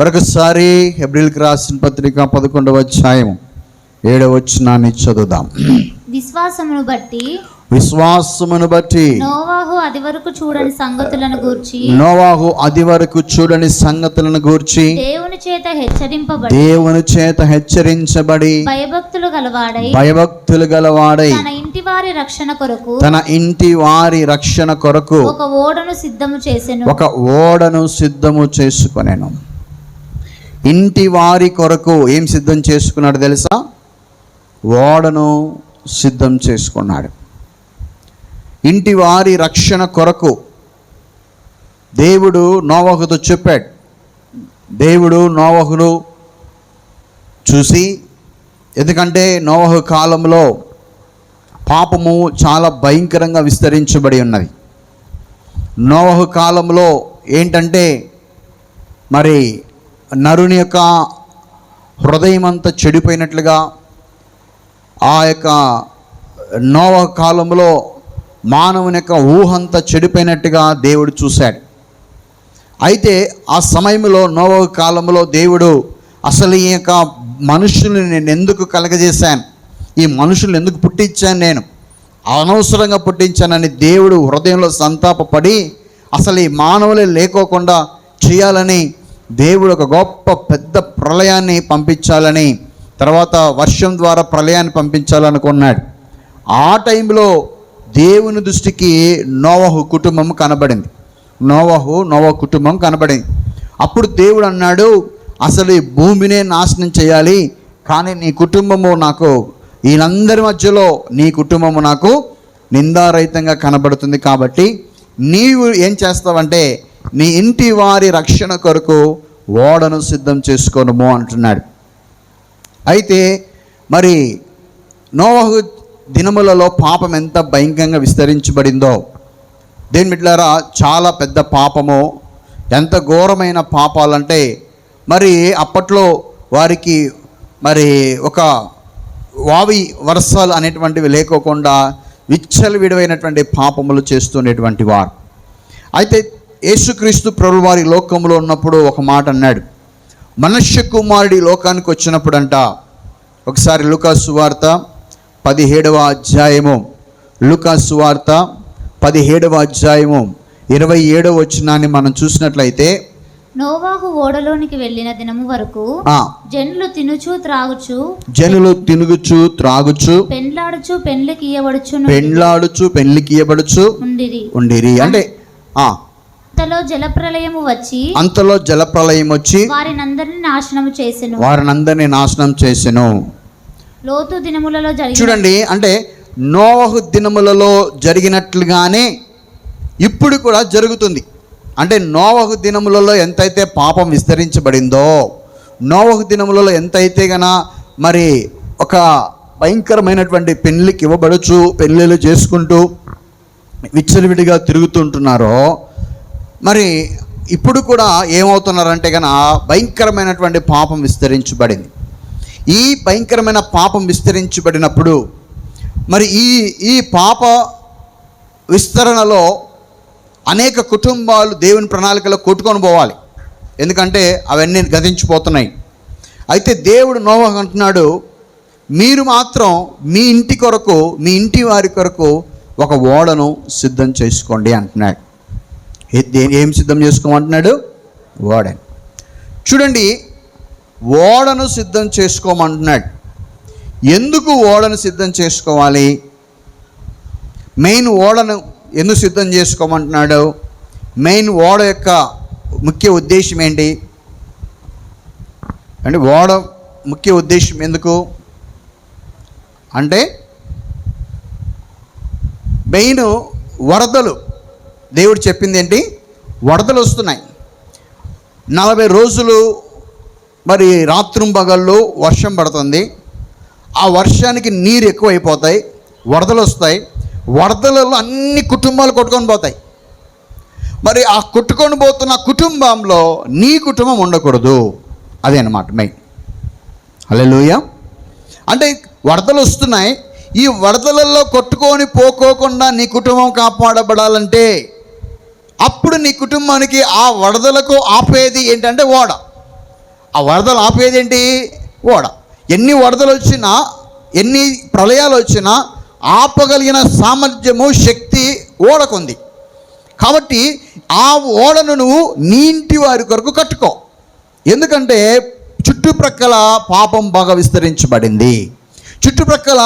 మరొకసారి హెబ్రిల్కి రాసిన పత్రిక పదకొండవ అధ్యాయం ఏడవ వచ్చినాన్ని చదువుదాం. విశ్వాసమును బట్టి విశ్వాసమును బట్టి నోవాహు అది వరకు చూడని సంగతులను గూర్చి నోవాహు అది వరకు చూడని సంగతులను గూర్చి దేవుని చేత హెచ్చరింపబడి దేవుని చేత హెచ్చరించబడి భయభక్తులు గలవాడై భయభక్తులు గలవాడై తన ఇంటి వారి రక్షణ కొరకు తన ఇంటి వారి రక్షణ కొరకు ఒక ఓడను సిద్ధము చేసెను. ఒక ఓడను సిద్ధము చేసుకొనెను. ఇంటి వారి కొరకు ఏం సిద్ధం చేసుకున్నాడు తెలుసా? ఓడను సిద్ధం చేసుకున్నాడు. ఇంటి వారి రక్షణ కొరకు దేవుడు నోవహుతో చెప్పాడు. దేవుడు నోవహును చూసి ఎందుకంటే నోవహు కాలంలో పాపము చాలా భయంకరంగా విస్తరించబడి ఉన్నది. నోవహు కాలంలో ఏంటంటే మరి నరుని యొక్క హృదయం అంతా చెడిపోయినట్లుగా ఆ యొక్క నోవ కాలంలో మానవుని యొక్క ఊహంతా చెడిపోయినట్టుగా దేవుడు చూశాడు. అయితే ఆ సమయంలో నోవ కాలంలో దేవుడు అసలు ఈ యొక్క మనుషుల్ని నేను ఎందుకు కలగజేశాను? ఈ మనుషుల్ని ఎందుకు పుట్టించాను నేను? అనవసరంగా పుట్టించానని దేవుడు హృదయంలో సంతాపపడి అసలు ఈ మానవులే లేకోకుండా చేయాలని దేవుడు ఒక గొప్ప పెద్ద ప్రళయాన్ని పంపించాలని తర్వాత వర్షం ద్వారా ప్రళయాన్ని పంపించాలనుకున్నాడు. ఆ టైంలో దేవుని దృష్టికి నోవహు కుటుంబం కనబడింది. నోవహు నోవ కుటుంబం కనబడింది. అప్పుడు దేవుడు అన్నాడు అసలు ఈ భూమినే నాశనం చేయాలి కానీ నీ కుటుంబము నాకు వీళ్ళందరి మధ్యలో నీ కుటుంబము నాకు నిందారహితంగా కనబడుతుంది కాబట్టి నీవు ఏం చేస్తావంటే నీ ఇంటి వారి రక్షణ కొరకు ఓడను సిద్ధం చేసుకోనము అంటున్నాడు. అయితే మరి నోవహు దినములలో పాపం ఎంత భయంకరంగా విస్తరించబడిందో. దీని బిడ్డారా చాలా పెద్ద పాపము ఎంత ఘోరమైన పాపాలంటే మరి అప్పట్లో వారికి మరి ఒక వావి వర్షాలు అనేటువంటివి లేకోకుండా విచ్చలవిడమైనటువంటి పాపములు చేస్తున్నటువంటి వారు. అయితే యేసుక్రీస్తు ప్రభు వారి లోకంలో ఉన్నప్పుడు ఒక మాట అన్నాడు. మనుష్య కుమారుడి లోకానికి వచ్చినప్పుడంట. ఒకసారి లుకాసు వార్త పదిహేడవ అధ్యాయము. లుకాసు వార్త పదిహేడవ అధ్యాయము ఇరవై ఏడవ వచ్చినాన్ని మనం చూసినట్లయితే నోవాహు ఓడలోనికి వెళ్ళిన దినము వరకు జనులు తినుచు త్రాగుచు జనులు తినుగుచు త్రాగుచు పెండ్లాడుచు పెండ్లికి ఇయ్యబడుచు పెండ్లాడుచు పెళ్ళికియబడుచు ఉండిరి. ఉండిరి. అంటే ఆ. అంతలో జలప్రలయము వచ్చి అంతలో జలప్రలయం వచ్చి వారినందరిని నాశనము చేసెను. వారినందరినీ నాశనం చేసెను. లోతు దినములలో జరిగిన చూడండి అంటే నోవహు దినములలో జరిగినట్లుగానే ఇప్పుడు కూడా జరుగుతుంది. అంటే నోవహు దినములలో ఎంతైతే పాపం విస్తరించబడిందో నోవహు దినములలో ఎంతైతే గన మరి ఒక భయంకరమైనటువంటి పెళ్ళికి ఇవ్వబడుచు పెళ్ళిళ్ళు చేసుకుంటూ విచ్చలవిడిగా తిరుగుతుంటున్నారో మరి ఇప్పుడు కూడా ఏమవుతున్నారంటే గన భయంకరమైనటువంటి పాపం విస్తరించబడింది. ఈ భయంకరమైన పాపం విస్తరించబడినప్పుడు మరి ఈ ఈ పాప విస్తరణలో అనేక కుటుంబాలు దేవుని ప్రణాళికలో కొట్టుకొని పోవాలి. ఎందుకంటే అవన్నీ గతించిపోతున్నాయి. అయితే దేవుడు నోవహు అంటున్నాడు మీరు మాత్రం మీ ఇంటి కొరకు మీ ఇంటి వారి కొరకు ఒక ఓడను సిద్ధం చేసుకోండి అంటున్నాడు. ఏం సిద్ధం చేసుకోమంటున్నాడు? ఓడని చూడండి ఓడను సిద్ధం చేసుకోమంటున్నాడు. ఎందుకు ఓడను సిద్ధం చేసుకోవాలి? మెయిన్ ఓడను ఎందుకు సిద్ధం చేసుకోమంటున్నాడు? మెయిన్ ఓడ యొక్క ముఖ్య ఉద్దేశం ఏంటి? అంటే ఓడ ముఖ్య ఉద్దేశం ఎందుకు? అంటే మెయిన్ వరదలు దేవుడు చెప్పింది ఏంటి? వరదలు వస్తున్నాయి. నలభై రోజులు మరి రాత్రింబగళ్ళు వర్షం పడుతుంది. ఆ వర్షానికి నీరు ఎక్కువైపోతాయి వరదలు వస్తాయి. వరదలలో అన్ని కుటుంబాలు కొట్టుకొని పోతాయి. మరి ఆ కొట్టుకొని పోతున్న కుటుంబంలో నీ కుటుంబం ఉండకూడదు. అదే అన్నమాట మెయిన్. హల్లెలూయా. అంటే వరదలు వస్తున్నాయి. ఈ వరదలలో కొట్టుకొని పోకోకుండా నీ కుటుంబం కాపాడబడాలంటే అప్పుడు నీ కుటుంబానికి ఆ వరదలకు ఆపేది ఏంటంటే ఓడ. ఆ వరదలు ఆపేదేంటి ఓడ. ఎన్ని వరదలు వచ్చినా ఎన్ని ప్రళయాలు వచ్చినా ఆపగలిగిన సామర్థ్యము శక్తి ఓడకుంది. కాబట్టి ఆ ఓడను నువ్వు నీ ఇంటి వారి కొరకు కట్టుకో. ఎందుకంటే చుట్టుప్రక్కల పాపం బాగా విస్తరించబడింది. చుట్టుప్రక్కల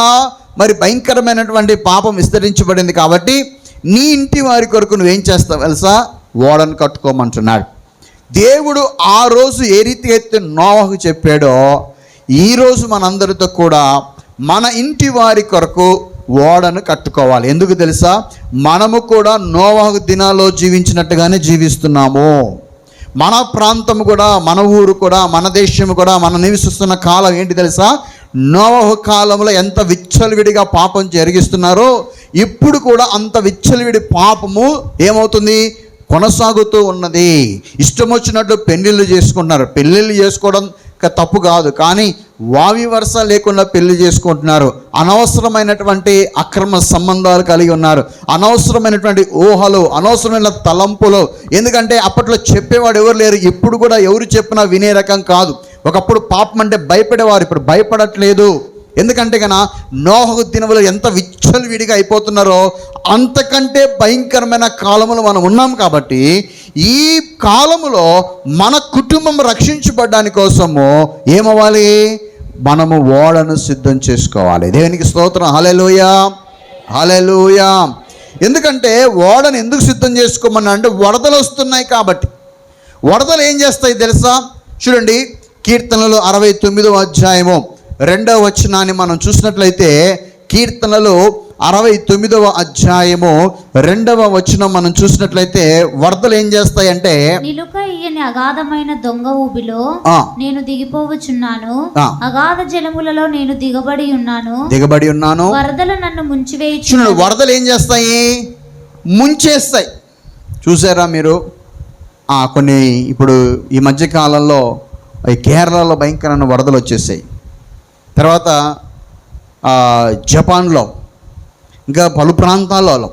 మరి భయంకరమైనటువంటి పాపం విస్తరించబడింది కాబట్టి నీ ఇంటి వారి కొరకు నువ్వేం చేస్తావు తెలుసా? ఓడను కట్టుకోమంటున్నాడు. దేవుడు ఆ రోజు ఏ రీతిగా అయితే నోవహకు చెప్పాడో ఈరోజు మనందరితో కూడా మన ఇంటి వారి కొరకు ఓడను కట్టుకోవాలి. ఎందుకు తెలుసా? మనము కూడా నోవాహు దినాల్లో జీవించినట్టుగానే జీవిస్తున్నాము. మన ప్రాంతం కూడా మన ఊరు కూడా మన దేశం కూడా మనం నివసిస్తున్న కాలం ఏంటి తెలుసా? నోవహ కాలంలో ఎంత విచ్చలవిడిగా పాపం జరిగిస్తున్నారో ఇప్పుడు కూడా అంత విచ్చలవిడి పాపము ఏమవుతుంది? కొనసాగుతూ ఉన్నది. ఇష్టం వచ్చినట్లు పెళ్ళిళ్ళు చేసుకుంటున్నారు. పెళ్ళిళ్ళు చేసుకోవడం తప్పు కాదు. కానీ వావి వరుస లేకుండా పెళ్ళి చేసుకుంటున్నారు. అనవసరమైనటువంటి అక్రమ సంబంధాలు కలిగి ఉన్నారు. అనవసరమైనటువంటి ఊహలు అనవసరమైన తలంపులు. ఎందుకంటే అప్పట్లో చెప్పేవాడు ఎవరు లేరు. ఇప్పుడు కూడా ఎవరు చెప్పినా వినే రకం కాదు. ఒకప్పుడు పాపం అంటే భయపడేవారు. ఇప్పుడు భయపడట్లేదు. ఎందుకంటే కన నోహకు దినములు ఎంత విచ్చలవిడిగా అయిపోతున్నారో అంతకంటే భయంకరమైన కాలములు మనం ఉన్నాం కాబట్టి ఈ కాలములో మన కుటుంబం రక్షించబడ్డానికి కోసము ఏమవ్వాలి? మనము ఓడను సిద్ధం చేసుకోవాలి. దేవునికి స్తోత్రం. హలెలుయ హలెలుయ ఎందుకంటే ఓడను ఎందుకు సిద్ధం చేసుకోమన్నా అంటే వరదలు వస్తున్నాయి కాబట్టి. వరదలు ఏం చేస్తాయి తెలుసా? చూడండి కీర్తనలు అరవై తొమ్మిదో అధ్యాయము. రెండవ వచనాన్ని మనం చూసినట్లయితే కీర్తనలు అరవై తొమ్మిదవ అధ్యాయము రెండవ వచనం మనం చూసినట్లయితే వరదలు ఏం చేస్తాయంటే నిలుక ఇయ్యని అగాధమైన దొంగ ఊబిలో నేను దిగిపోవచున్నాను ఆ. అగాధ జలములలో నేను దిగబడి ఉన్నాను. దిగబడి ఉన్నాను. వరదలు నన్ను ముంచివేయచు చూడండి వరదలు ఏం చేస్తాయి? ముంచేస్తాయి. చూసారా మీరు? ఆ, కొన్ని ఇప్పుడు ఈ మధ్య కాలంలో ఈ కేరళలో భయంకరమైన వరదలు వచ్చేసాయి. తర్వాత జపాన్లో ఇంకా పలు ప్రాంతాలలో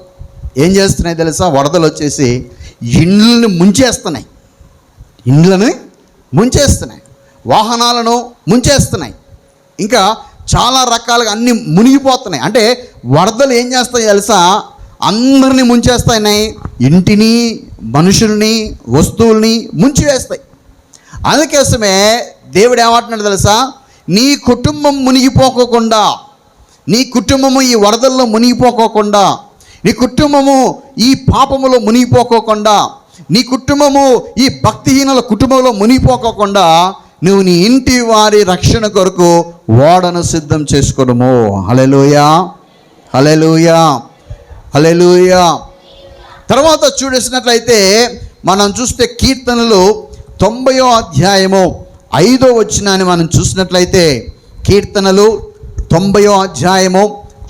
ఏం చేస్తున్నాయి తెలుసా? వరదలు వచ్చేసి ఇండ్లను ముంచేస్తున్నాయి. ఇండ్లను ముంచేస్తున్నాయి. వాహనాలను ముంచేస్తున్నాయి. ఇంకా చాలా రకాలుగా అన్నీ మునిగిపోతున్నాయి. అంటే వరదలు ఏం చేస్తాయి తెలుసా? అందరినీ ముంచేస్తాయి. ఇంటిని మనుషుల్ని వస్తువుల్ని ముంచివేస్తాయి. అందుకోసమే దేవుడు ఏమంటున్నాడు తెలుసా? నీ కుటుంబం మునిగిపోకోకుండా నీ కుటుంబము ఈ వరదల్లో మునిగిపోకోకుండా నీ కుటుంబము ఈ పాపములో మునిగిపోకోకుండా నీ కుటుంబము ఈ భక్తిహీనుల కుటుంబంలో మునిగిపోకోకుండా నువ్వు నీ ఇంటి వారి రక్షణ కొరకు ఓడను సిద్ధం చేసుకోవడము హలెలుయా హలెలుయా హలెలుయా తర్వాత చూడేసినట్లయితే మనం చూస్తే కీర్తనలు తొంభయో అధ్యాయము. ఐదో వచ్చినాన్ని మనం చూసినట్లయితే కీర్తనలు తొంభయో అధ్యాయము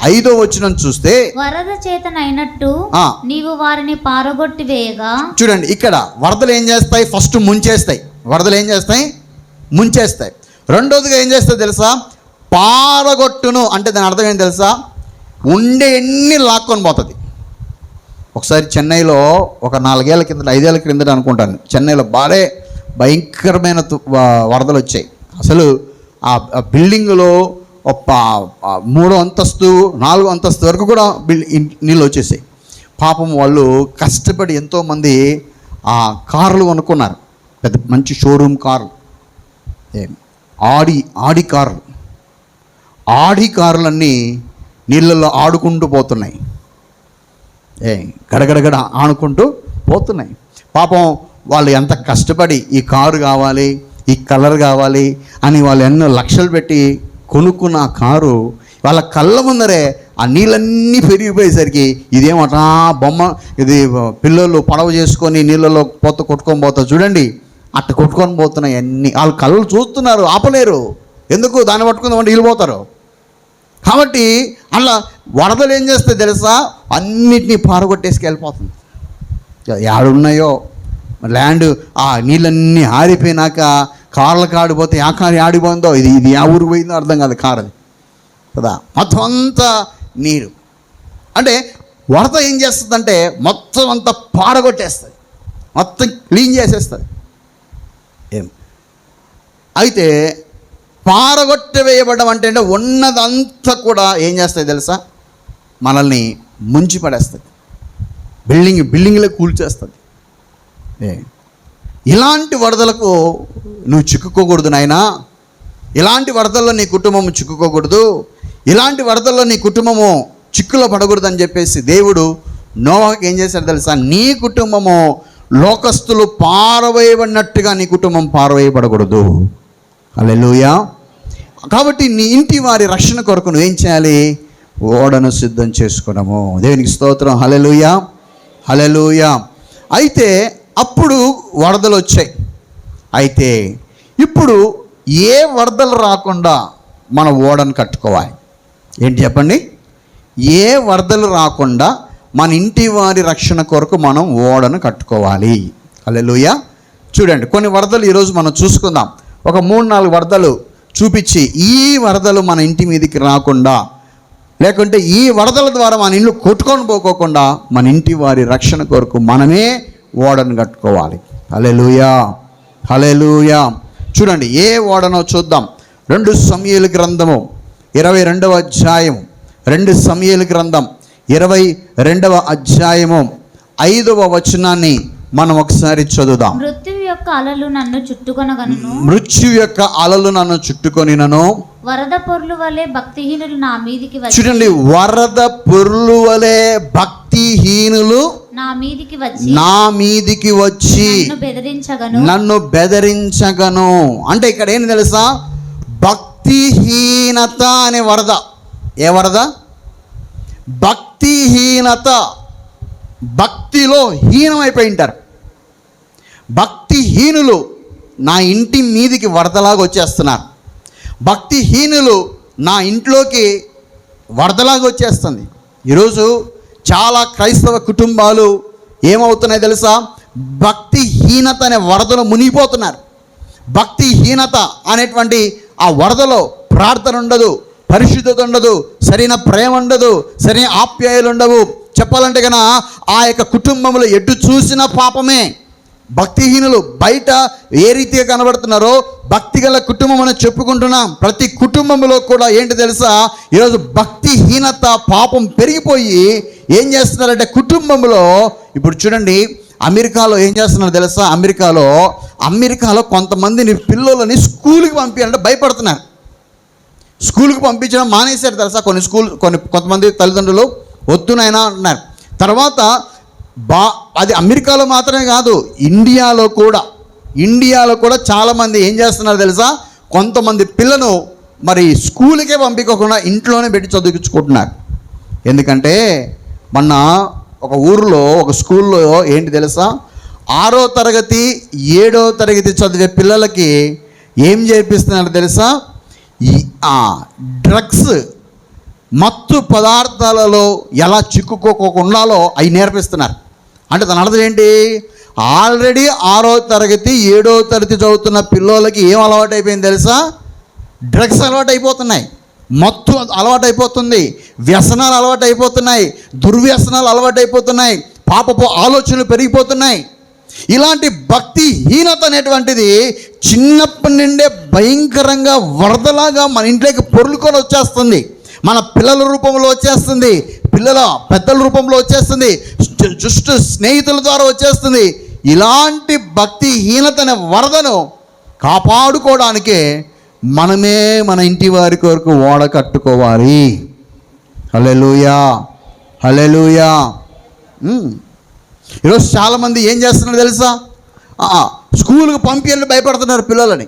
ఐదో వచనం చూస్తే వరద చేతనైనట్టు. నీవు వారిని పారగొట్టి వేయగా. చూడండి ఇక్కడ వరదలు ఏం చేస్తాయి? ఫస్ట్ ముంచేస్తాయి. వరదలు ఏం చేస్తాయి? ముంచేస్తాయి. రెండోదిగా ఏం చేస్తాయి తెలుసా? పారగొట్టును. అంటే దాని అర్థం ఏం తెలుసా? ఉండే ఎన్ని లాక్కొని పోతుంది. ఒకసారి చెన్నైలో ఒక నాలుగేళ్ళ కింద ఐదేళ్ళ కిందట అనుకుంటాను. చెన్నైలో బాగా భయంకరమైన తు- వ- వరదలు వచ్చాయి. అసలు ఆ బిల్డింగ్లో ఒక మూడో అంతస్తు నాలుగో అంతస్తు వరకు కూడా బిల్ నీళ్ళు వచ్చేసాయి. పాపం వాళ్ళు కష్టపడి ఎంతోమంది ఆ కార్లు కొనుక్కున్నారు. పెద్ద మంచి షోరూమ్ కార్లు. ఆడి ఆడి కార్లు. ఆడి కార్లన్నీ నీళ్ళల్లో ఆడుకుంటూ పోతున్నాయి. ఏ గడగడగడ ఆనుకుంటూ పోతున్నాయి. పాపం వాళ్ళు ఎంత కష్టపడి ఈ కారు కావాలి ఈ కలర్ కావాలి అని వాళ్ళు ఎన్నో లక్షలు పెట్టి కొనుక్కున్న ఆ కారు వాళ్ళ కళ్ళ ముందరే ఆ నీళ్ళన్నీ పెరిగిపోయేసరికి ఇదేమటా బొమ్మ ఇది పిల్లలు పడవ చేసుకొని నీళ్ళలో పోత కొట్టుకొని పోతా చూడండి. అట్ట కొట్టుకొని పోతున్నాయి అన్ని. వాళ్ళ కళ్ళు చూస్తున్నారు ఆపలేరు. ఎందుకు? దాన్ని పట్టుకుని వాళ్ళు వెళ్ళిపోతారు కాబట్టి అలా వరదలు ఏం చేస్తే తెలుసా? అన్నిటినీ పారగొట్టేసుకు వెళ్ళిపోతుంది ల్యాండ్ ఆ నీళ్ళన్నీ ఆరిపోయినాక కార్ల కాడిపోతే ఆ కారు ఆడిపోయిందో? ఇది ఇది ఆ ఊరు పోయిందో అర్థం కాదు కారు అది కదా? మొత్తం అంతా నీరు. అంటే వరద ఏం చేస్తుందంటే మొత్తం అంతా పారగొట్టేస్తుంది. మొత్తం క్లీన్ చేసేస్తుంది. ఏం? అయితే పారగొట్టి వేయబడడం అంటే అంటే ఉన్నదంతా కూడా ఏం చేస్తాయి తెలుసా? మనల్ని ముంచి పడేస్తుంది బిల్డింగ్ బిల్డింగ్లే కూల్చేస్తుంది. ఇలాంటి వరదలకు నువ్వు చిక్కుకోకూడదు నాయనా. ఇలాంటి వరదల్లో నీ కుటుంబం చిక్కుకోకూడదు. ఇలాంటి వరదల్లో నీ కుటుంబము చిక్కులో పడకూడదు అని చెప్పేసి దేవుడు నోవాకి ఏం చేశాడు తెలుసా? నీ కుటుంబము లోకస్తులు పారవేయబడినట్టుగా నీ కుటుంబం పారవేయబడకూడదు. అలెలుయా కాబట్టి నీ ఇంటి వారి రక్షణ కొరకు నువ్వేం చేయాలి? ఓడను సిద్ధం చేసుకోవడము దేవునికి స్తోత్రం. హలెలుయా హలెలుయా అయితే అప్పుడు వరదలు వచ్చాయి. అయితే ఇప్పుడు ఏ వరదలు రాకుండా మన ఓడను కట్టుకోవాలి? ఏంటి చెప్పండి? ఏ వరదలు రాకుండా మన ఇంటి వారి రక్షణ కొరకు మనం ఓడను కట్టుకోవాలి. అల్లెలుయ చూడండి కొన్ని వరదలు ఈరోజు మనం చూసుకుందాం. ఒక మూడు నాలుగు వరదలు చూపించి ఈ వరదలు మన ఇంటి మీదకి రాకుండా లేకుంటే ఈ వరదల ద్వారా మన ఇల్లు కొట్టుకొని పోకోకుండా మన ఇంటి వారి రక్షణ కొరకు మనమే ఓడను కట్టుకోవాలి. హలెలుయా హలెలుయా చూడండి ఏ ఓడనో చూద్దాం. రెండు సమయలు గ్రంథము ఇరవై రెండవ అధ్యాయం రెండు సమయలు గ్రంథం ఇరవై రెండవ అధ్యాయము. ఐదవ వచనాన్ని మనం ఒకసారి చదువుదాం. మృత్యు యొక్క అలలు నన్ను చుట్టుకొనగను మృత్యు యొక్క అలలు నన్ను చుట్టుకొనినను. వరద పొర్లు వలె భక్తిహీనులు నా మీదికి వచ్చి చూడండి వరద పొర్లు వలె భక్తిహీనులు నా మీదికి వచ్చి నా మీదికి వచ్చి బెదిరించగను. నన్ను బెదిరించగను. అంటే ఇక్కడ ఏం తెలుసా? భక్తిహీనత అనే వరద. ఏ వరద? భక్తిహీనత. భక్తిలో హీనమైపోయి ఉంటారు. భక్తిహీనులు నా ఇంటి మీదికి వరదలాగా వచ్చేస్తున్నారు. భక్తిహీనులు నా ఇంట్లోకి వరదలాగా వచ్చేస్తుంది. ఈరోజు చాలా క్రైస్తవ కుటుంబాలు ఏమవుతున్నాయి తెలుసా? భక్తిహీనత అనే వరదలో మునిగిపోతున్నారు. భక్తిహీనత అనేటువంటి ఆ వరదలో ప్రార్థన ఉండదు పరిశుద్ధత ఉండదు సరైన ప్రేమ ఉండదు సరైన ఆప్యాయాలు ఉండవు. చెప్పాలంటే కన ఆ యొక్క కుటుంబంలో ఎటు చూసిన పాపమే. భక్తిహీనులు బయట ఏ రీతిగా కనబడుతున్నారో భక్తి గల కుటుంబం అని చెప్పుకుంటున్నాం. ప్రతి కుటుంబంలో కూడా ఏంటి తెలుసా? ఈరోజు భక్తిహీనత పాపం పెరిగిపోయి ఏం చేస్తున్నారంటే కుటుంబంలో ఇప్పుడు చూడండి అమెరికాలో ఏం చేస్తున్నారు తెలుసా? అమెరికాలో అమెరికాలో కొంతమందిని పిల్లలని స్కూల్కి పంపించాలంటే భయపడుతున్నారు. స్కూల్కి పంపించడం మానేశారు తెలుసా? కొన్ని స్కూల్ కొన్ని కొంతమంది తల్లిదండ్రులు వద్దునైనా అంటున్నారు. తర్వాత బా అది అమెరికాలో మాత్రమే కాదు ఇండియాలో కూడా. ఇండియాలో కూడా చాలామంది ఏం చేస్తున్నారు తెలుసా? కొంతమంది పిల్లను మరి స్కూల్కే పంపించకుండా ఇంట్లోనే పెట్టి చదివించుకుంటున్నారు. ఎందుకంటే మొన్న ఒక ఊరిలో ఒక స్కూల్లో ఏంటి తెలుసా? ఆరో తరగతి ఏడో తరగతి చదివే పిల్లలకి ఏం చేపిస్తున్నారు తెలుసా? డ్రగ్స్ మత్తు పదార్థాలలో ఎలా చిక్కుకోకుండాలో అవి నేర్పిస్తున్నారు. అంటే దాని అర్థం ఏంటి? ఆల్రెడీ ఆరో తరగతి ఏడో తరగతి చదువుతున్న పిల్లలకి ఏం అలవాటు అయిపోయింది తెలుసా? డ్రగ్స్ అలవాటు అయిపోతున్నాయి మత్తు అలవాటు అయిపోతుంది వ్యసనాలు అలవాటు అయిపోతున్నాయి దుర్వ్యసనాలు అలవాటు అయిపోతున్నాయి పాపపు ఆలోచనలు పెరిగిపోతున్నాయి. ఇలాంటి భక్తి హీనత అనేటువంటిది చిన్నప్పటి నుండే భయంకరంగా వరదలాగా మన ఇంట్లోకి పొరులుకొని వచ్చేస్తుంది. మన పిల్లల రూపంలో వచ్చేస్తుంది. పిల్లల పెద్దల రూపంలో వచ్చేస్తుంది. జుష్టు స్నేహితుల ద్వారా వచ్చేస్తుంది. ఇలాంటి భక్తిహీనత వరదను కాపాడుకోవడానికే మనమే మన ఇంటి వారి కొరకు ఓడ కట్టుకోవాలి. హలెలుయా హలెలుయా ఈరోజు చాలామంది ఏం చేస్తున్నారు తెలుసా? స్కూల్కి పంపించాలని భయపడుతున్నారు పిల్లలని.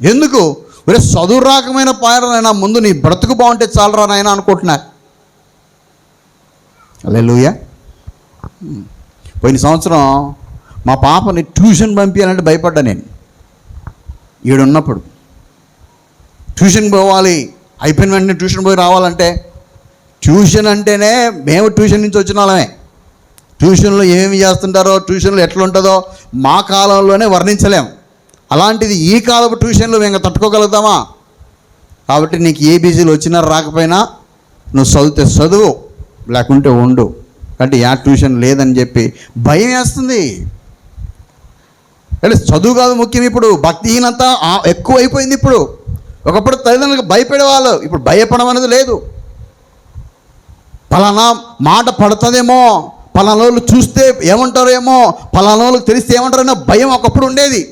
ఎందుకు? ఒరే చదువు రాకమైన పాయనైనా ముందు నీ బ్రతుకు బాగుంటే చాలరా నాయనా అనుకుంటున్నారు అలెలుయా పోయిన సంవత్సరం మా పాపని ట్యూషన్ పంపించాలంటే భయపడ్డా నేను. ఈడున్నప్పుడు. ట్యూషన్ పోవాలి అయిపోయిన వెంటనే ట్యూషన్ పోయి రావాలంటే ట్యూషన్ అంటేనే మేము ట్యూషన్ నుంచి వచ్చిన వాళ్ళమే. ట్యూషన్లో ఏమేమి చేస్తుంటారో ట్యూషన్లో ఎట్లుంటుందో మా కాలంలోనే వర్ణించలేము అలాంటిది ఈ కాలపు ట్యూషన్లు మేము ఇంకా తట్టుకోగలుగుతామా? కాబట్టి నీకు ఏ బీజీలు వచ్చినా రాకపోయినా నువ్వు చదివితే చదువు లేకుంటే ఉండు. అంటే యా ట్యూషన్ లేదని చెప్పి భయం వేస్తుంది. అంటే చదువు కాదు ముఖ్యం ఇప్పుడు భక్తిహీనత ఎక్కువ అయిపోయింది ఇప్పుడు. ఒకప్పుడు తల్లిదండ్రులకు భయపడేవాళ్ళు ఇప్పుడు భయపడడం అనేది లేదు. పలానా మాట పడుతుందేమో పలానా వాళ్ళు చూస్తే ఏమంటారేమో పలానా వాళ్ళకి తెలిస్తే ఏమంటారో భయం ఒకప్పుడు ఉండేది.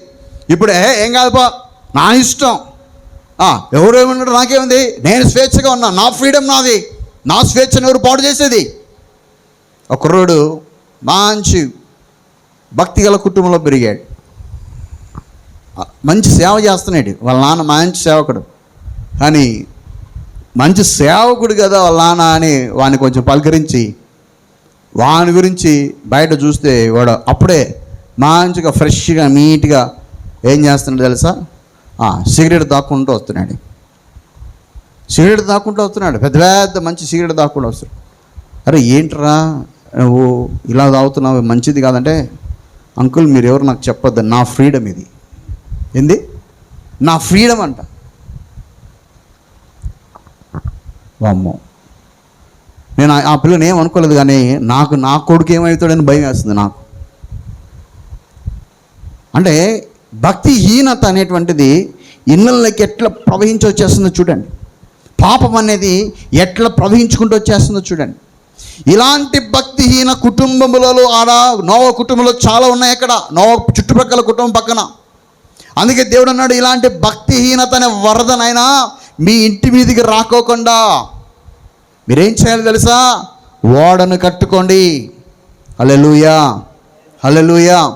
ఇప్పుడు ఏ ఏం కాదుపా నా ఇష్టం. ఆ, నాకేముంది? నేను స్వేచ్ఛగా ఉన్నా. నా ఫ్రీడమ్ నాది. నా స్వేచ్ఛను ఎవరు పాడు చేసేది? ఒక కుర్రోడు మంచి భక్తి గల కుటుంబంలో పెరిగాడు. మంచి సేవ చేస్తున్నాడు. వాళ్ళ నాన్న మంచి సేవకుడు. కానీ మంచి సేవకుడు కదా వాళ్ళ నాన్న అని వాడిని కొంచెం పలకరించి వాని గురించి బయట చూస్తే వాడు అప్పుడే మంచిగా ఫ్రెష్గా నీట్గా ఏం చేస్తున్నాడు తెలుసా? సిగరెట్ దాక్కుంటూ వస్తున్నాడు. సిగరెట్ దాక్కుంటూ వస్తున్నాడు. పెద్ద పెద్ద మంచి సిగరెట్ దాక్కుంటూ వస్తున్నాడు. అరే ఏంట్రా నువ్వు ఇలా తాగుతున్నావు మంచిది కాదంటే అంకుల్ మీరు ఎవరు నాకు చెప్పొద్దు. నా ఫ్రీడమ్ ఇది. ఏంది? నా ఫ్రీడమ్ అంట. వామ్మో. నేను ఆ- పిల్లని ఏమనుకోలేదు అనుకోలేదు కానీ నాకు నా కొడుకు ఏమవుతాడని భయం వేస్తుంది నాకు. అంటే భక్తిహీనత అనేటువంటిది ఇళ్ళల్లోకి ఎట్లా ప్రవహించి వచ్చేస్తుందో చూడండి. పాపం అనేది ఎట్లా ప్రవహించుకుంటూ వచ్చేస్తుందో చూడండి. ఇలాంటి భక్తిహీన కుటుంబములలో ఆడ నోవ కుటుంబంలో చాలా ఉన్నాయి అక్కడ. నోవ చుట్టుపక్కల కుటుంబం పక్కన. అందుకే దేవుడు అన్నాడు ఇలాంటి భక్తిహీనత అనే వరదనైనా మీ ఇంటి మీదికి రాకోకుండా. మీరేం చేయాలి తెలుసా? ఓడను కట్టుకోండి. హల్లెలూయా. హల్లెలూయా.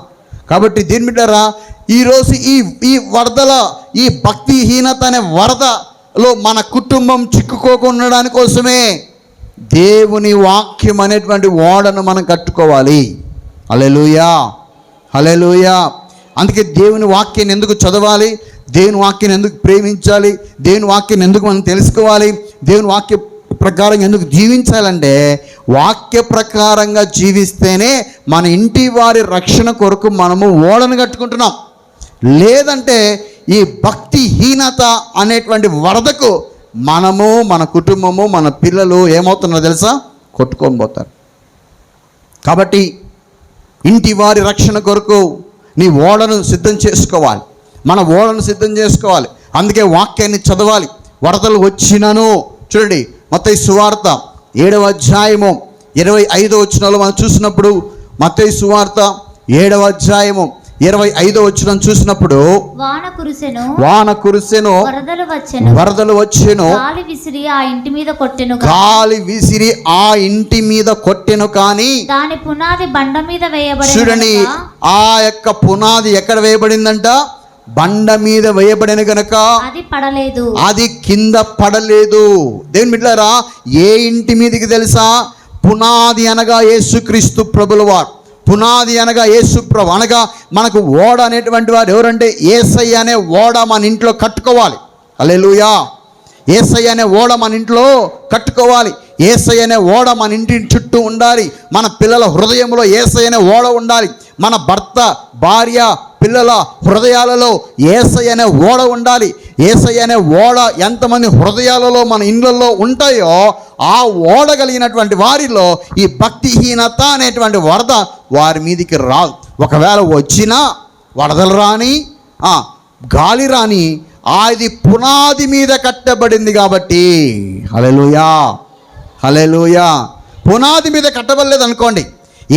కాబట్టి దీని బిడ్డరా ఈరోజు ఈ ఈ వరదల ఈ భక్తిహీనత అనే వరదలో మన కుటుంబం చిక్కుకోకుండా కోసమే దేవుని వాక్యం అనేటువంటి ఓడను మనం కట్టుకోవాలి. అలెలుయా అలెలుయా అందుకే దేవుని వాక్యాన్ని ఎందుకు చదవాలి? దేవుని వాక్యాన్ని ఎందుకు ప్రేమించాలి? దేవుని వాక్యాన్ని ఎందుకు మనం తెలుసుకోవాలి? దేవుని వాక్య ప్రకారం ఎందుకు జీవించాలంటే వాక్య ప్రకారంగా జీవిస్తేనే మన ఇంటి వారి రక్షణ కొరకు మనము ఓడను కట్టుకుంటున్నాం. లేదంటే ఈ భక్తిహీనత అనేటువంటి వరదకు మనము మన కుటుంబము మన పిల్లలు ఏమవుతున్నారో తెలుసా? కొట్టుకొని పోతారు. కాబట్టి ఇంటి వారి రక్షణ కొరకు నీ ఓడను సిద్ధం చేసుకోవాలి. మన ఓడను సిద్ధం చేసుకోవాలి. అందుకే వాక్యాన్ని చదవాలి. వరదలు వచ్చినను. చూడండి మత్తయి సువార్త ఏడవ అధ్యాయము ఇరవై ఐదో వచ్చినలో మనం చూసినప్పుడు మత్తయి సువార్త ఏడవ అధ్యాయము ఇరవై ఐదో వచ్చిన చూసినప్పుడు వాన కురిసెను వాన కురిసెను వరదలు వచ్చెను వరదలు వచ్చెను గాలి విసిరి ఆ ఇంటి మీద కొట్టెను గాలి విసిరి ఆ ఇంటి మీద కొట్టెను కానీ దాని పునాది బండ మీద వేయబడి చూడండి ఆ యొక్క పునాది ఎక్కడ వేయబడిందంట? బండ మీద వేయబడిన గనక అది పడలేదు. అది కింద పడలేదు. దేవుని బిడ్డారా ఏ ఇంటి మీదకి తెలుసా? పునాది అనగా యేసుక్రీస్తు ప్రభుల వారు పునాది అనగా యేసు ప్రభు. అనగా మనకు ఓడ అనేటువంటి వారు ఎవరంటే ఏసయ్య అనే ఓడ మన ఇంట్లో కట్టుకోవాలి. అలెలుయా ఏసయ్య అనే ఓడ మన ఇంట్లో కట్టుకోవాలి. ఏసయ్య అనే ఓడ మన ఇంటి చుట్టూ ఉండాలి. మన పిల్లల హృదయంలో ఏసయ్య అనే ఓడ ఉండాలి. మన భర్త భార్య పిల్లల హృదయాలలో ఏసై అనే ఓడ ఉండాలి. ఏసై అనే ఓడ ఎంతమంది హృదయాలలో మన ఇండ్లలో ఉంటాయో ఆ ఓడ కలిగినటువంటి వారిలో ఈ భక్తిహీనత అనేటువంటి వరద వారి మీదికి రాదు. ఒకవేళ వచ్చినా వరదలు రాని గాలి రాని అది పునాది మీద కట్టబడింది కాబట్టి హలెలుయా హలెలుయా పునాది మీద కట్టబడలేదు అనుకోండి.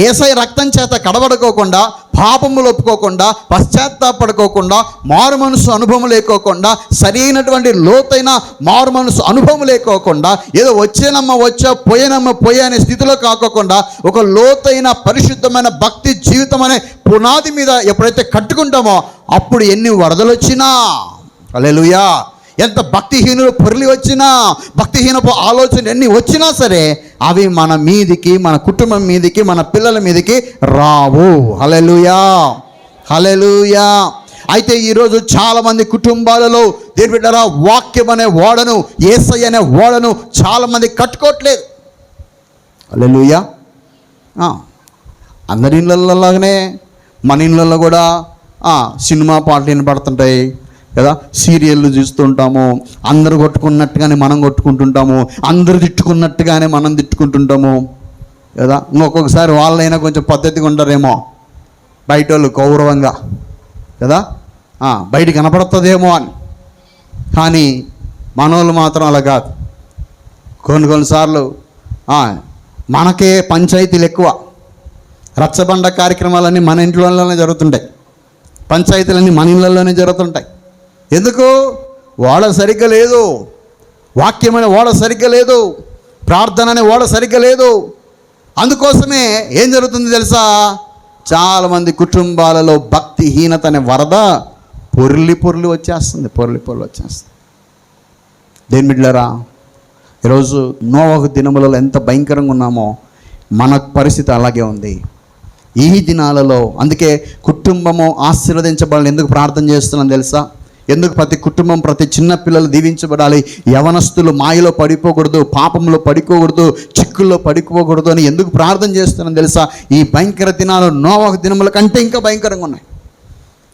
ఏసై రక్తం చేత కడబడుకోకుండా పాపములు ఒప్పుకోకుండా పశ్చాత్తాపడుకోకుండా మారు మనసు అనుభవం లేకోకుండా సరైనటువంటి లోతైన మారు మనసు అనుభవం లేకోకుండా ఏదో వచ్చేనమ్మ వచ్చా పోయేనమ్మ పోయే అనే స్థితిలో కాకోకుండా ఒక లోతైన పరిశుద్ధమైన భక్తి జీవితం అనే పునాది మీద ఎప్పుడైతే కట్టుకుంటామో అప్పుడు ఎన్ని వరదలు వచ్చినా అలెలుయా ఎంత భక్తిహీనులు పొరలి వచ్చినా భక్తిహీనపు ఆలోచన ఎన్ని వచ్చినా సరే అవి మన మీదికి మన కుటుంబం మీదికి మన పిల్లల మీదికి రావు. హలెలుయా హలెలుయా అయితే ఈరోజు చాలామంది కుటుంబాలలో దేని బిడ్డరా వాక్యం అనే ఓడను ఏసై అనే ఓడను చాలామంది కట్టుకోవట్లేదు. హలెలుయా అందరి ఇళ్ళలాగానే మన ఇళ్ళల్లో కూడా సినిమా పాటలు వినపడుతుంటాయి. కదా? సీరియళ్ళు చూస్తుంటాము అందరు కొట్టుకున్నట్టుగానే మనం కొట్టుకుంటుంటాము అందరు తిట్టుకున్నట్టుగానే మనం తిట్టుకుంటుంటాము కదా? ఇంకొకసారి వాళ్ళైనా కొంచెం పద్ధతిగా ఉంటారేమో బయట వాళ్ళు గౌరవంగా కదా? బయట కనపడుతుందేమో అని. కానీ మనోళ్ళు మాత్రం అలా కాదు. కొన్ని కొన్నిసార్లు మనకే పంచాయతీలు ఎక్కువ. రచ్చబండ కార్యక్రమాలన్నీ మన ఇంట్లోనే జరుగుతుంటాయి. పంచాయతీలన్నీ మన ఇళ్ళల్లోనే జరుగుతుంటాయి. ఎందుకు? ఓడ సరిగ్గా లేదు. వాక్యం అనే ఓడ సరిగ్గా లేదు. ప్రార్థన అనే ఓడ సరిగ్గా లేదు. అందుకోసమే ఏం జరుగుతుంది తెలుసా? చాలామంది కుటుంబాలలో భక్తిహీనత అనే వరద పొర్లి పొర్లి వచ్చేస్తుంది పొర్లి పొర్లి వచ్చేస్తుంది. దేని బిడ్డలారా? ఈరోజు నోవహు దినములలో ఎంత భయంకరంగా ఉన్నామో మన పరిస్థితి అలాగే ఉంది. ఈ దినాలలో అందుకే కుటుంబము ఆశీర్వదించబడాలని ఎందుకు ప్రార్థన చేస్తున్నాం తెలుసా? ఎందుకు ప్రతి కుటుంబం ప్రతి చిన్న పిల్లలు దీవించబడాలి? యవనస్తులు మాయలో పడిపోకూడదు పాపంలో పడిపోకూడదు చిక్కుల్లో పడిపోకూడదు అని ఎందుకు ప్రార్థన చేస్తున్నాను తెలుసా? ఈ భయంకర దినాలు నోవహు దినముల కంటే ఇంకా భయంకరంగా ఉన్నాయి.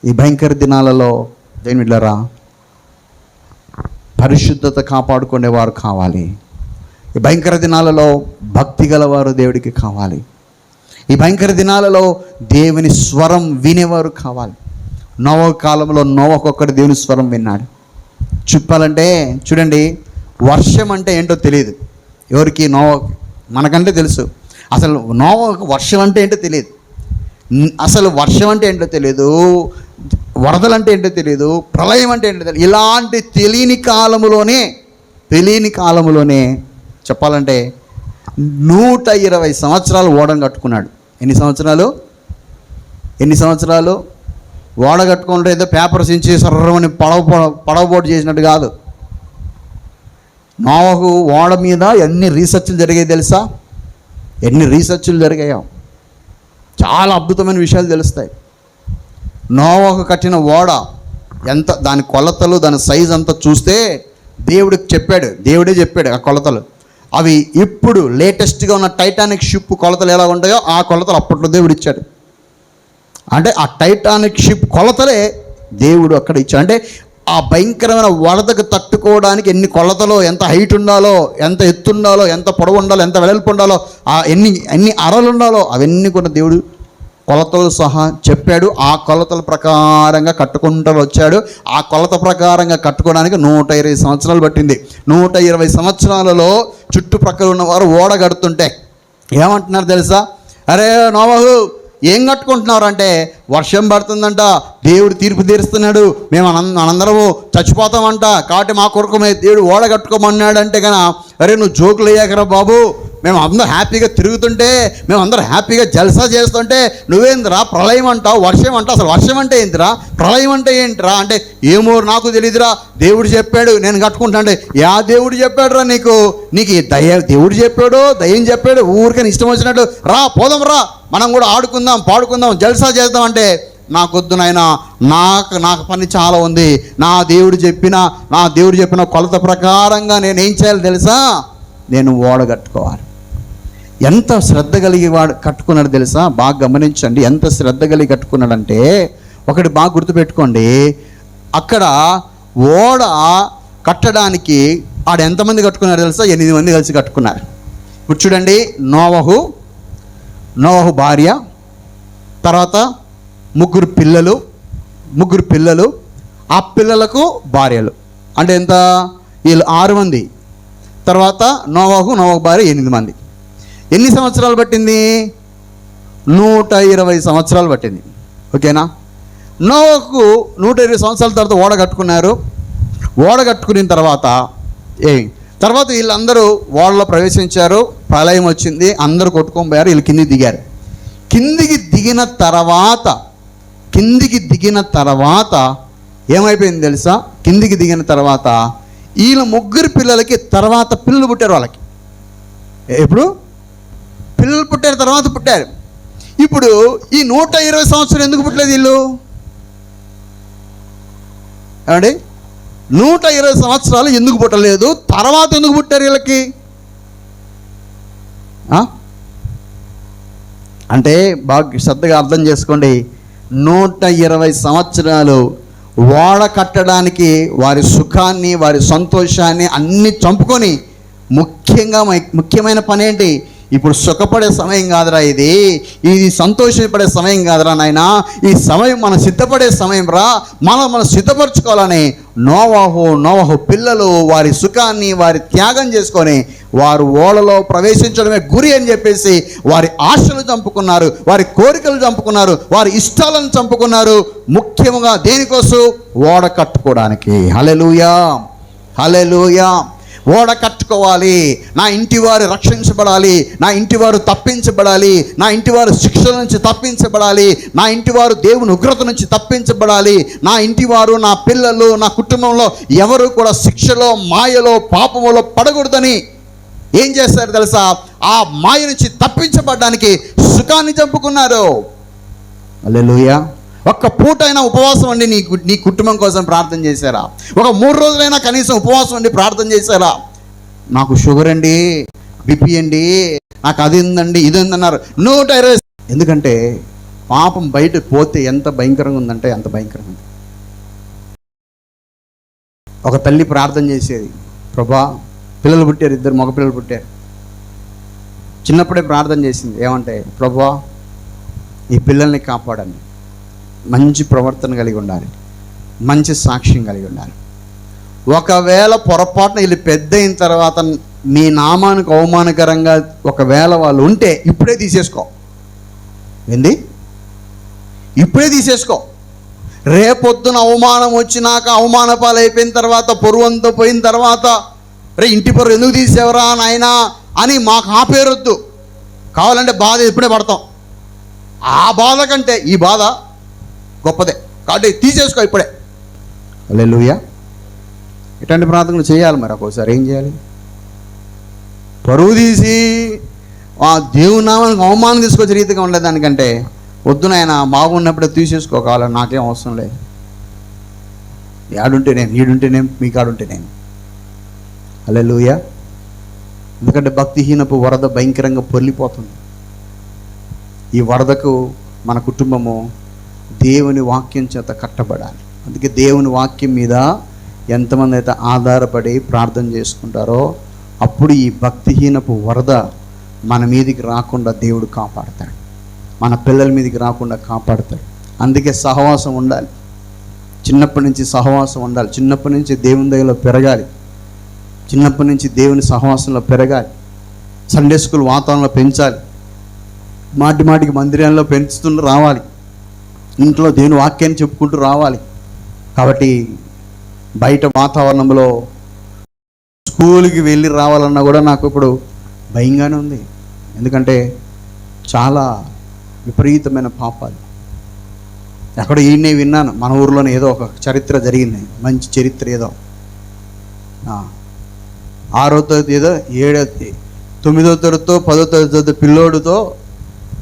ఈ భయంకర దినాలలో దేని బిడ్డలారా పరిశుద్ధత కాపాడుకునేవారు కావాలి. ఈ భయంకర దినాలలో భక్తి గలవారు దేవుడికి కావాలి. ఈ భయంకర దినాలలో దేవుని స్వరం వినేవారు కావాలి. నోవ కాలంలో నోవకొక్కడు దేవుని స్వరం విన్నాడు. చెప్పాలంటే చూడండి వర్షం అంటే ఏంటో తెలియదు. ఎవరికి నోవ మనకంటే తెలుసు. అసలు నోవకు వర్షం అంటే ఏంటో తెలియదు. అసలు వర్షం అంటే ఏంటో తెలియదు. వరదలు అంటే ఏంటో తెలియదు. ప్రళయం అంటే ఏంటో తెలియదు. ఇలాంటి తెలియని కాలంలోనే తెలియని కాలంలోనే చెప్పాలంటే నూట ఇరవై సంవత్సరాలు ఓడం కట్టుకున్నాడు. ఎన్ని సంవత్సరాలు? ఎన్ని సంవత్సరాలు? ఓడ కట్టుకుంటే ఏదో పేపర్ సించి సర్రమని పడవ పడవ- పడవబోటు చేసినట్టు కాదు. నోవకు ఓడ మీద ఎన్ని రీసెర్చ్లు జరిగాయి తెలుసా? ఎన్ని రీసెర్చ్లు జరిగాయో. చాలా అద్భుతమైన విషయాలు తెలుస్తాయి. నోవకు కట్టిన ఓడ ఎంత దాని కొలతలు దాని సైజ్ అంతా చూస్తే దేవుడికి చెప్పాడు దేవుడే చెప్పాడు ఆ కొలతలు. అవి ఇప్పుడు లేటెస్ట్గా ఉన్న టైటానిక్ షిప్ కొలతలు ఎలా ఉంటాయో ఆ కొలతలు అప్పట్లో దేవుడు ఇచ్చాడు. అంటే ఆ టైటానిక్ షిప్ కొలతలే దేవుడు అక్కడ ఇచ్చాడు. అంటే ఆ భయంకరమైన వరదకు తట్టుకోవడానికి ఎన్ని కొలతలో ఎంత హైట్ ఉండాలో ఎంత ఎత్తు ఉండాలో ఎంత పొడవు ఉండాలో ఎంత వెడల్పు ఉండాలో ఆ ఎన్ని ఎన్ని అరలు ఉండాలో అవన్నీ కూడా దేవుడు కొలతలు సహా చెప్పాడు. ఆ కొలతల ప్రకారంగా కట్టుకుంటూ వచ్చాడు. ఆ కొలత ప్రకారంగా కట్టుకోవడానికి నూట ఇరవై సంవత్సరాలు పట్టింది. నూట ఇరవై సంవత్సరాలలో చుట్టుప్రక్కల ఉన్నవారు ఓడగడుతుంటే ఏమంటున్నారు తెలుసా? అరే నోవహు ఏం కట్టుకుంటున్నారు అంటే వర్షం పడుతుందంట దేవుడు తీర్పు తీరుస్తున్నాడు మేము అనందరము చచ్చిపోతామంట కాబట్టి మా కొరకమే దేవుడు ఓడ కట్టుకోమన్నాడు అంటే కన అరే నువ్వు జోకులు వేయకరా బాబు మేము అందరూ హ్యాపీగా తిరుగుతుంటే మేము అందరూ హ్యాపీగా జల్సా చేస్తుంటే నువ్వేందిరా ప్రళయం అంటావు వర్షం అంటావు అసలు వర్షం అంటే ఏంటిరా ప్రళయం అంటే ఏంటిరా అంటే ఏమో నాకు తెలియదురా దేవుడు చెప్పాడు నేను కట్టుకుంటా అంటే యా దేవుడు చెప్పాడురా నీకు నీకు దయ దేవుడు చెప్పాడు దయ్యం చెప్పాడు ఊరికని ఇష్టం వచ్చినట్టు రా పోదాం రా. మనం కూడా ఆడుకుందాం పాడుకుందాం జల్సా చేద్దాం అంటే నాకొద్దు నాయన నాకు నాకు పని చాలా ఉంది. నా దేవుడు చెప్పిన నా దేవుడు చెప్పిన కొలత ప్రకారంగా నేను ఏం చేయాలి తెలుసా? నేను ఓడగట్టుకోవాలి ఎంత శ్రద్ధ కలిగి వాడు కట్టుకున్నాడు తెలుసా? బాగా గమనించండి ఎంత శ్రద్ధ కలిగి కట్టుకున్నాడంటే ఒకటి బాగా గుర్తుపెట్టుకోండి. అక్కడ ఓడ కట్టడానికి ఆడ ఎంతమంది కట్టుకున్నారు తెలుసా? ఎనిమిది మంది కలిసి కట్టుకున్నారు. ఇప్పుడు చూడండి నోవహు నోహు భార్య తర్వాత ముగ్గురు పిల్లలు ముగ్గురు పిల్లలు ఆ పిల్లలకు భార్యలు. అంటే ఎంత? వీళ్ళు ఆరు మంది. తర్వాత నోవాహు నోవాహు భార్య ఎనిమిది మంది. ఎన్ని సంవత్సరాలు పట్టింది? నూట ఇరవై సంవత్సరాలు పట్టింది. ఓకేనా? నోవాహుకు నూట ఇరవై సంవత్సరాల తర్వాత ఓడ కట్టుకున్నారు. ఓడ కట్టుకున్న తర్వాత ఏ తర్వాత వీళ్ళందరూ ఓడలో ప్రవేశించారు ప్రళయం వచ్చింది అందరూ కొట్టుకొని పోయారు వీళ్ళు కిందికి దిగారు. కిందికి దిగిన తర్వాత కిందికి దిగిన తర్వాత ఏమైపోయింది తెలుసా? కిందికి దిగిన తర్వాత వీళ్ళ ముగ్గురు పిల్లలకి తర్వాత పిల్లలు పుట్టారు వాళ్ళకి. ఎప్పుడు? పిల్లలు పుట్టారు తర్వాత పుట్టారు. ఇప్పుడు ఈ నూట ఇరవై సంవత్సరం ఎందుకు పుట్టలేదు వీళ్ళు? ఏమండి? నూట ఇరవై సంవత్సరాలు ఎందుకు పుట్టలేదు? తర్వాత ఎందుకు పుట్టారు వీళ్ళకి? అంటే బాగా శ్రద్ధగా అర్థం చేసుకోండి. నూట ఇరవై సంవత్సరాలు ఓడ కట్టడానికి వారి సుఖాన్ని వారి సంతోషాన్ని అన్ని చంపుకొని ముఖ్యంగా మై- ముఖ్యమైన పని ఏంటి ఇప్పుడు సుఖపడే సమయం కాదురా ఇది. ఇది సంతోషపడే సమయం కాదురా నాయనా. ఈ సమయం మనం సిద్ధపడే సమయం రా. మనం మనం సిద్ధపరచుకోవాలని నోవాహు నోవాహు పిల్లలు వారి సుఖాన్ని వారి త్యాగం చేసుకొని వారు ఓడలో ప్రవేశించడమే గురి అని చెప్పేసి వారి ఆశలు చంపుకున్నారు వారి కోరికలు చంపుకున్నారు వారి ఇష్టాలను చంపుకున్నారు. ముఖ్యంగా దేనికోసం? ఓడ కట్టుకోవడానికి. హలెలుయా హలెలుయా ఓడ కట్టుకోవాలి. నా ఇంటి వారు రక్షించబడాలి. నా ఇంటి వారు తప్పించబడాలి. నా ఇంటి వారు శిక్షల నుంచి తప్పించబడాలి. నా ఇంటి వారు దేవుని ఉగ్రత నుంచి తప్పించబడాలి. నా ఇంటి వారు నా పిల్లలు నా కుటుంబంలో ఎవరు కూడా శిక్షలో మాయలో పాపములో పడకూడదని ఏం చేస్తారు తెలుసా? ఆ మాయ నుంచి తప్పించబడడానికి సుఖాన్ని చంపుకున్నారు. అల్లెలుయా ఒక్క పూటైనా ఉపవాసం అండి నీ కు- నీ కుటుంబం కోసం ప్రార్థన చేశారా? ఒక మూడు రోజులైనా కనీసం ఉపవాసం ఉండి ప్రార్థన చేశారా? నాకు షుగర్ అండి బిపి అండి నాకు అది ఉందండి ఇది ఉందన్నారు. నూట ఇరవై ఎందుకంటే పాపం బయట పోతే ఎంత భయంకరంగా ఉందంటే అంత భయంకరంగా ఉంది. ఒక తల్లి ప్రార్థన చేసేది ప్రభా పిల్లలు పుట్టారు ఇద్దరు మగ పిల్లలు పుట్టారు. చిన్నప్పుడే ప్రార్థన చేసింది ఏమంటే ప్రభా ఈ పిల్లల్ని కాపాడండి. మంచి ప్రవర్తన కలిగి ఉండాలి. మంచి సాక్ష్యం కలిగి ఉండాలి. ఒకవేళ పొరపాటున వీళ్ళు పెద్ద అయిన తర్వాత మీ నామానికి అవమానకరంగా ఒకవేళ వాళ్ళు ఉంటే ఇప్పుడే తీసేసుకో. ఏంది? ఇప్పుడే తీసేసుకో. రేపొద్దున అవమానం వచ్చినాక అవమాన పాలైపోయిన తర్వాత పొరువంతా పోయిన తర్వాత రే ఇంటి పొరు ఎందుకు తీసేవరా నాయనా? అని మాకు ఆ పేరొద్దు కావాలంటే బాధ ఇప్పుడే పడతాం. ఆ బాధ కంటే ఈ బాధ గొప్పదే. కాబట్టి తీసేసుకో ఇప్పుడే. అల్లెలుయ్యా ఇట్లాంటి ప్రార్థనలు చేయాలి మరి ఒక్కోసారి. ఏం చేయాలి? పరువు తీసి ఆ దేవుని నామానికి అవమానం తీసుకొచ్చే రీతిగా ఉండేదానికంటే వద్దు నాయన బాగున్నప్పుడే తీసేసుకో. కావాలని నాకేం అవసరం లేదు. యాడుంటేనేం నీడుంటేనేం మీ కాడుంటేనేం అల్లెలుయ్యా ఎందుకంటే భక్తిహీనపు వరద భయంకరంగా పొర్లిపోతుంది. ఈ వరదకు మన కుటుంబము దేవుని వాక్యం చేత కట్టబడాలి. అందుకే దేవుని వాక్యం మీద ఎంతమంది అయితే ఆధారపడి ప్రార్థన చేసుకుంటారో అప్పుడు ఈ భక్తిహీనపు వరద మన మీదికి రాకుండా దేవుడు కాపాడతాడు. మన పిల్లల మీదకి రాకుండా కాపాడతాడు. అందుకే సహవాసం ఉండాలి. చిన్నప్పటి నుంచి సహవాసం ఉండాలి. చిన్నప్పటి నుంచి దేవుని దగ్గరలో పెరగాలి. చిన్నప్పటి నుంచి దేవుని సహవాసంలో పెరగాలి. సండే స్కూల్ వాతావరణంలో పెంచాలి. మాటి మాటికి మందిరంలో పెంచుతున్న రావాలి. ఇంట్లో దేని వాక్యాన్ని చెప్పుకుంటూ రావాలి. కాబట్టి బయట వాతావరణంలో స్కూల్కి వెళ్ళి రావాలన్నా కూడా నాకు ఇప్పుడు భయంగానే ఉంది. ఎందుకంటే చాలా విపరీతమైన పాపాలు. ఎక్కడ ఈయనే విన్నాను. మన ఊర్లోనే ఏదో ఒక చరిత్ర జరిగింది. మంచి చరిత్ర ఏదో. ఆరో తరగతి ఏదో ఏడో తొమ్మిదో తరగతితో పదో తరగతి పిల్లోడితో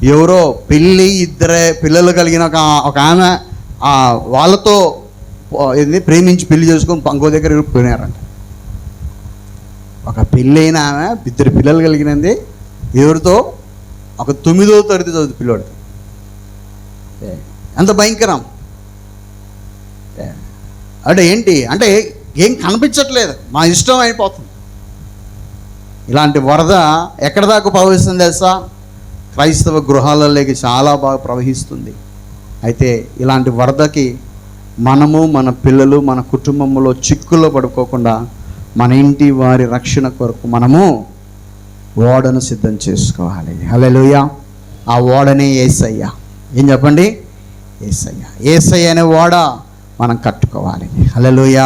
ఎవరో పెళ్ళి ఇద్దరే పిల్లలు కలిగిన ఒక ఒక ఆమె ఆ వాళ్ళతో పో- ఏంది ప్రేమించి పెళ్ళి చేసుకొని పంకో దగ్గర పోయినారంట ఒక పెళ్ళైన ఆమె ఇద్దరు పిల్లలు కలిగినది ఎవరితో? ఒక తొమ్మిదో తరగతి చదువు పిల్లోడు. ఎంత భయంకరం. అంటే ఏంటి? అంటే ఏం కనిపించట్లేదు. మా ఇష్టం అయిపోతుంది. ఇలాంటి వరద ఎక్కడ దాకా ప్రవహిస్తుంది తెలుసా? క్రైస్తవ గృహాలలోకి చాలా బాగా ప్రవహిస్తుంది. అయితే ఇలాంటి వరదకి మనము మన పిల్లలు మన కుటుంబంలో చిక్కులో పడుకోకుండా మన ఇంటి వారి రక్షణ కొరకు మనము ఓడను సిద్ధం చేసుకోవాలి. హలోయ ఆ ఓడనే ఏసయ్య. ఏం చెప్పండి? ఏసయ్య. ఏసయ్య అనే ఓడ మనం కట్టుకోవాలి. హల్లెలూయ.